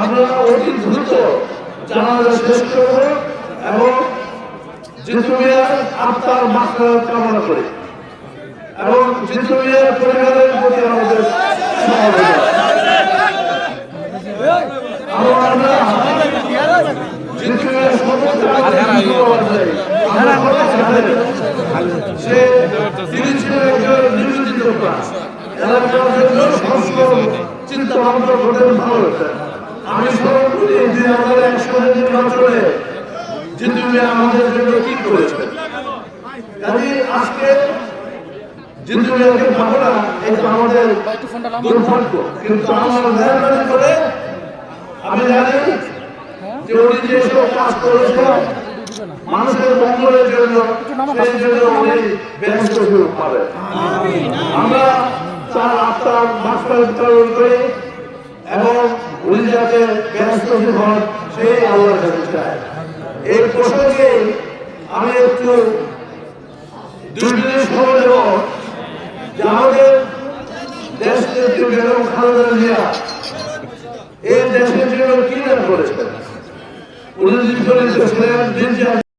আমরা অতি দ্রুত জানাজা শেষ করব এবং জিতু মিয়ার আত্মার মাত্রা কামনা করি। এবং জিতু মিয়ার পরিবারের প্রতি আমাদের এবং আমরা জিতু মিয়ার সমস্ত ধন্যবাদ জানাই। আমরা সে তিনি ছিলেন একজন নিবেদিত এলাকার জন্য সংস্কার চিন্তা ভাবনা করতেন, ভালো আমি স্মরণ করি দুই হাজার এক সালের নির্বাচনে জিতু মিয়া আমাদের জন্য কি করেছেন কাজে আজকে মিয়াকে পাবো না, এটা আমাদের কিন্তু আমার মেহরবানি করে আমি জানি যে উনি যে কাজ করেছেন, মানুষের মঙ্গলের জন্য সেই জন্য উনি আমরা তার আত্মার মাত্রা উত্তোলন করি এবং উনি যাতে ব্যস্ত হন সেই আল্লাহর কাছে চায়। এই প্রসঙ্গে আমি একটু দুই যে আমাদের দেশ নেত্রী কি নাম করেছেন? উনি ছিলেন